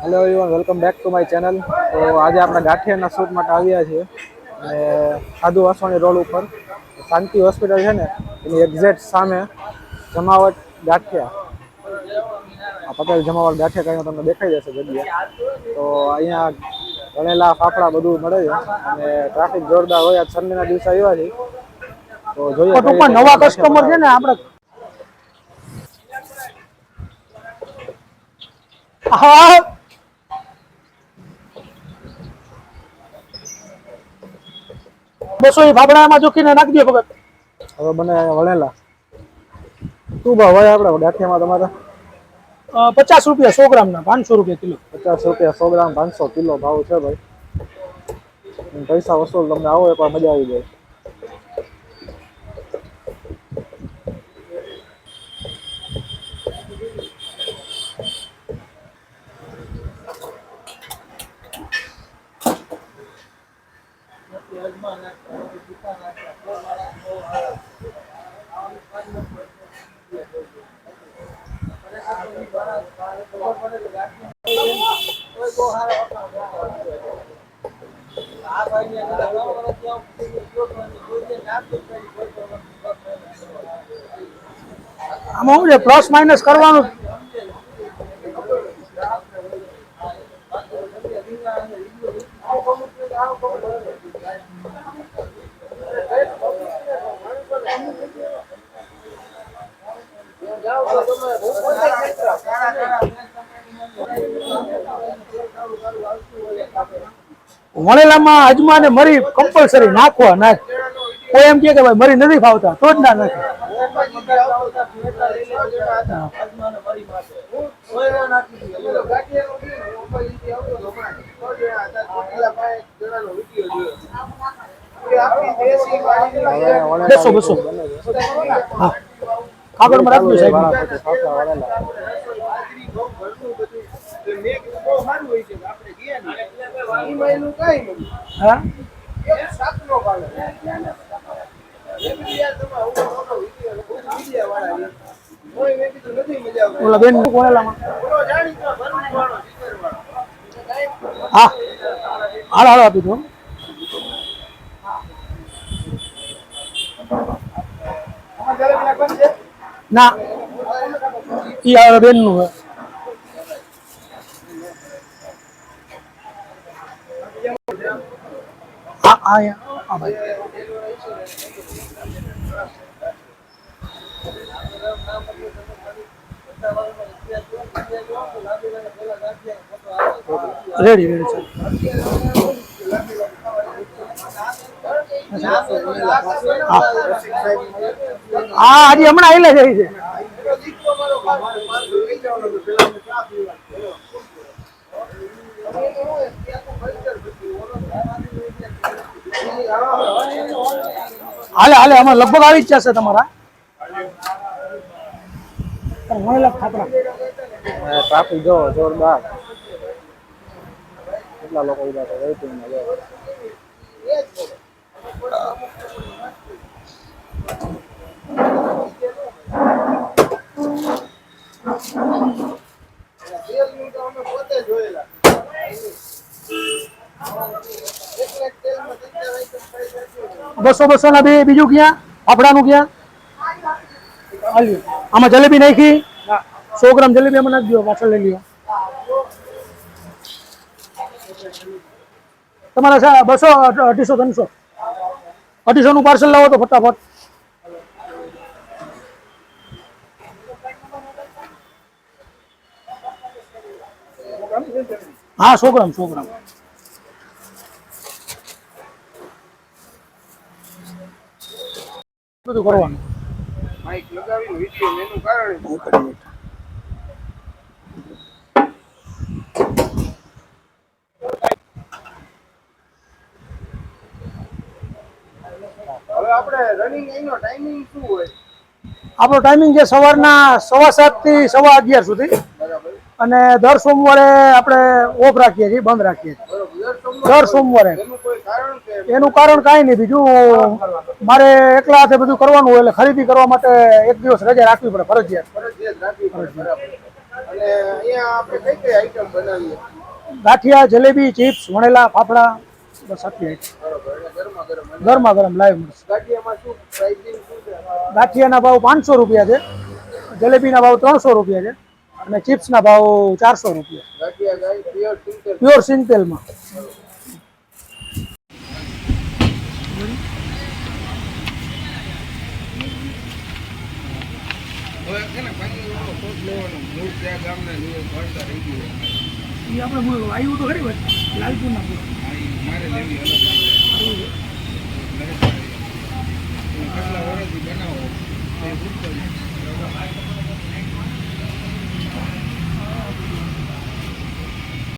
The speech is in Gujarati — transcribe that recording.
Hello everyone welcome back to my channel તો આજે આપણે ગાંઠિયાના શૂટ માટે આવ્યા છીએ. અને સાધુ વાસવાણી રોડ ઉપર શાંતિ હોસ્પિટલ છે ને એની એક્ઝેક્ટ સામે જમાવટ ગાંઠિયા. પટેલ જમાવટ ગાંઠિયા કરીને તમને દેખાઈ જશે જગ્યા. તો અહીંયા ગણેલા ફાફડા બધું મળે છે. અને ટ્રાફિક જોરદાર હોય આજ સન્ડેના દિવસે આવ્યા છે તો જોઈએ ટૂંકમાં નવા કસ્ટમર છે ને આપણે. હા. બસો એ ફાફડામાં જોખીને નાખી દે ભગત. હવે બને વણેલા. શું ભાવ હોય આપણે ગાંઠિયામાં તમારા? પચાસ રૂપિયા સો ગ્રામના પાંચસો રૂપિયા કિલો. પચાસ રૂપિયા સો ગ્રામ પાંચસો કિલો ભાવ છે ભાઈ. પૈસા વસૂલ તમને આવો એકવાર મજા આવી જાય. આમાં શું છે? પ્લસ માઇનસ કરવાનું? વણેલામાં અજમા ને મરી કમ્પલસરી નાખવા નાખ કોઈ એમ કે ભાઈ મરી નથી ફાવતા તો જ ના નાખે બસો, બસો. હા કાગળમાં રાખજો સાહેબ વણેલા. હા? ઓલા બેન વણેલામાં હા. હાલ હાલ આપી દો. ના. ઈ બેનનું આ આ ભાઈ રેડી રેડી સર હા હજી હમણાં આવેલા જાય છે હાલે હાલે, આમાં લગભગ આવી જ જશે તમારા. ટ્રાફિક જો, જોરદાર. કેટલા લોકો ઊભા છે વેઇટિંગમાં બસો બસો ના બે, બીજું ક્યાં? ફાફડાનું ક્યાં. આમાં જલેબી નાખી? સો ગ્રામ જલેબી આમાં નાખી દો, પાછળ લઈ લ્યો. તમારા બસો, અઢીસો, ત્રણસો. અઢીસો નું પાર્સલ લાવો તો ફટાફટ. હા, સો ગ્રામ સો ગ્રામ. બધું કરવાનું. હવે આપણે રનિંગ એનો ટાઈમિંગ શું હોય? આપણો ટાઈમિંગ છે સવારના સવા સાતથી સવા અગિયાર સુધી. અને દર સોમવારે આપણે ઓફ રાખીએ છીએ બંધ રાખીએ છીએ. દર સોમવારે. એનું કારણ કાંઈ નહીં. બીજું મારે એકલા હાથે બધું કરવાનું હોય એટલે ખરીદી કરવા માટે એક દિવસ રજા રાખવી પડે ફરજિયાત. ગાંઠિયા જલેબી ચિપ્સ વણેલા ફાફડા બસ આટલી આઈટમ ગરમા ગરમ લાઈવ મળશે. ગાંઠિયાના ભાવ પાંચસો રૂપિયા છે જલેબીના ભાવ ત્રણસો રૂપિયા છે અને ચિપ્સના ભાવ ચારસો રૂપિયા. પ્યોર સિંગતેલમાં હવે છે ને પાણી વાળો કોટ લેવાનો મૂળ ત્યાં ગામના લીધે ભરતા રહી ગયું એ આપણે આવ્યું તો ખરી લાલપુરના મારે લેવી અલગ.